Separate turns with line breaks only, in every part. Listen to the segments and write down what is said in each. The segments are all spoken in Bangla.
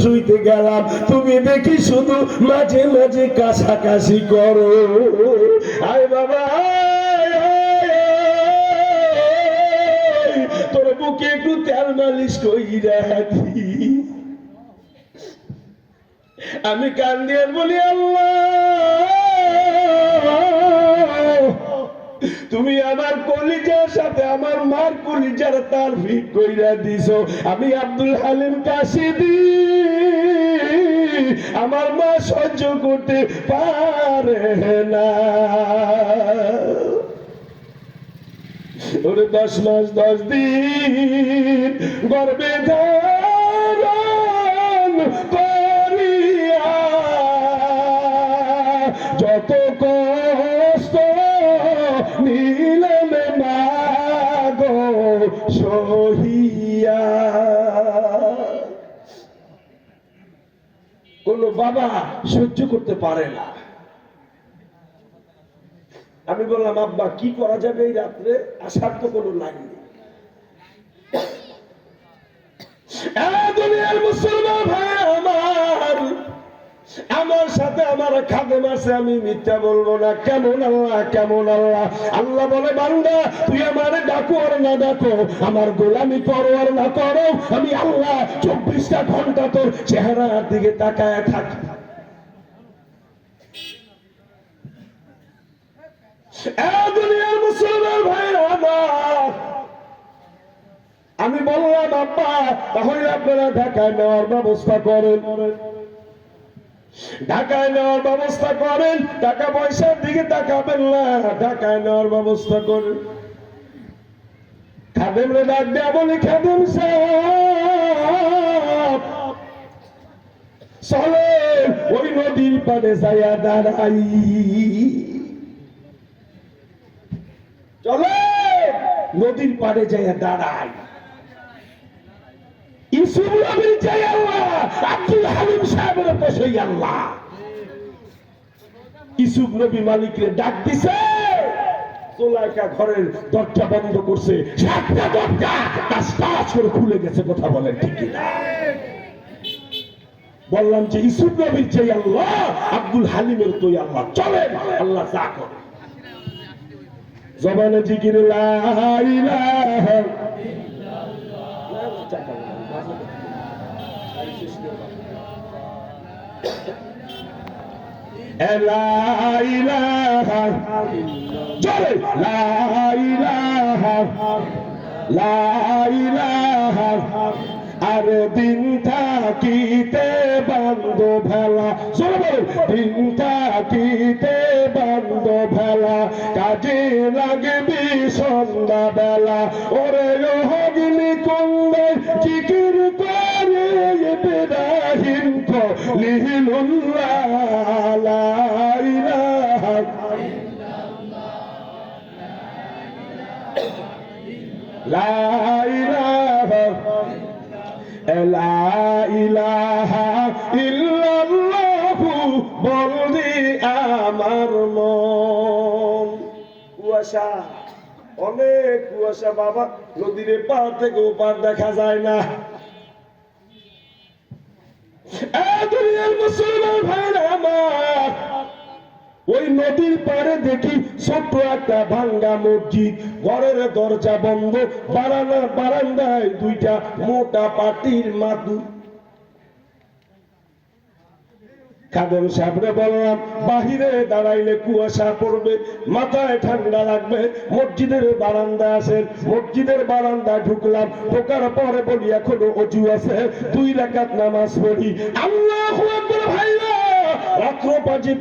শুইতে গেলাম। তুমি দেখি শুধু মাঝে মাঝে কাছাকাছি করো। আয় বাবা। তোর বুকে একটু তেল মালিশ কইরা আমি কান্দিয়ার বলি, আল্লাহ! তুমি আমার কলিজার সাথে আমার মার কলিজার তার ফিট কইরা দিছো। আমি আব্দুল হালিম কাশিদি। আমার মা সহ্য করতে পারে না। ওরে দশ মাস দশ দিন গর্বে ধারণ বাবা সহ্য করতে পারে না। আমি বললাম, আব্বা, কি করা যাবে এই রাত্রে? আসার তো কোনো লাইন নেই। মুসলমান ভাই! আমার খাদেম আছে, আমি মিথ্যা বলব না। কেমন আল্লাহ কেমন আল্লাহ? আল্লাহ বলে, বান্দা, তুই আমার ডাকো আর না ডাকো, আমার গোলামি করো আর না করো, আমি আল্লাহ চব্বিশটা ঘণ্টা তোর চেহারার দিকে তাকায় থাকি। আমি বললাম, আব্বা, তাহলে আপনারা ঢাকায় নেওয়ার ব্যবস্থা করেন। ঢাকায় নেওয়ার ব্যবস্থা করেন, টাকা পয়সার দিকে তাকাবেন না। ঢাকায় নেওয়ার ব্যবস্থা করেন। খাদেম রে ডাক দেয়া বলি, খাদেম চলে ওই নদীর পাড়ে যাইয়া দাঁড়াই। চলে নদীর পাড়ে যাইয়া দাঁড়াই। ইউসুফ নবীর আল্লাহ আব্দুল সাহেবের আল্লাহ। ইসুফ ডাক দিছে। ঘরের দরজা বন্ধ করছে। সাতটা দরজা করে খুলে গেছে, কথা বলেন ঠিক বললাম যে ইসুফ নবীর চাই আল্লাহ, আব্দুল হালিমের তো আল্লাহ। চলেন, আল্লাহ যা করে। জবানে জিকির, লা আর দিন থাকিতে বান্ধ ভেলা। সবাই দিন থাকিতে বান্ধ ভেলা। কাজে লাগবি সন্ধ্যাবেলা। ওরে রহ অনেক কুয়াশা বাবা। নদীর পার থেকে ওপার দেখা যায় না। দুনিয়ার মুসলমান ভাইরা আমার। ওই নদীর পাড়ে দেখি ছোট্ট একটা ভাঙ্গা মসজিদ। ঘরের দরজা বন্ধ, বারান্দা বারান্দায় দুইটা মোটা পাটির মাদু খাদেম সাহেবরে বললাম বাহিরে দাঁড়াইলে কুয়াশা পড়বে, মাথায় ঠান্ডা লাগবে, মসজিদের বারান্দা আছে, মসজিদের বারান্দায় ঢুকলাম, ঢোকার পরে বলি, এখনও অজু আছে, দুই রাকাত নামাজ পড়ি। আল্লাহ ভাইরা রাত্র পাঁচে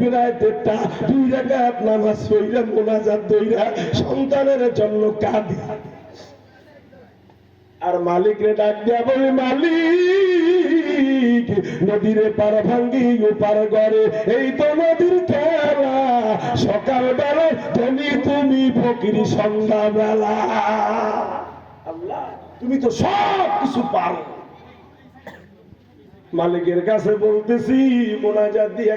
সন্তানের জন্য কাঁদি আর মালিক রে ডাক দেয়া বলে, মালিক! নদীর পার ভাঙ্গি পার গড়ে, এই তো নদীর খেলা। সকাল বেলা তুমি তুমি ফকিরি সন্ধ্যা বেলা আল্লাহ, তুমি তো সব কিছু পারো। মালিকের কাছে বলতেছি, মোনাজাত দিয়ে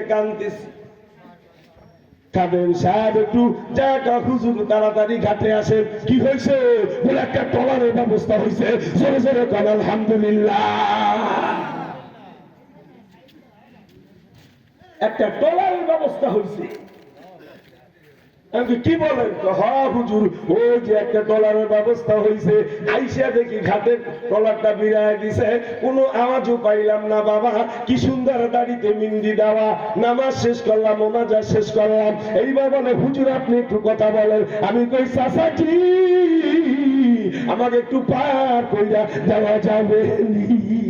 কাদের সাহেব একটু তাড়াতাড়ি ঘাটে আসে কি হয়েছে? বলে, একটা টলারের ব্যবস্থা হয়েছে। জোরে জোরে কান, আলহামদুলিল্লাহ। একটা টলার ব্যবস্থা হয়েছে। কি বলেন তো, হুজুর ওই যে একটা ডলারের ব্যবস্থা হয়েছে আইসা দেখি ঘাটের ডলারটা বিড়ায় দিছে কোনো আওয়াজও পাইলাম না বাবা কি সুন্দর দাড়িতে মিন্দি দেওয়া নামাজ শেষ করলাম ওনাজা শেষ করলাম। এইবার বলে হুজুর আপনি একটু কথা বলেন। আমি কই চাচাজি আমাকে একটু পার কইরা দেওয়া যাবে নি?"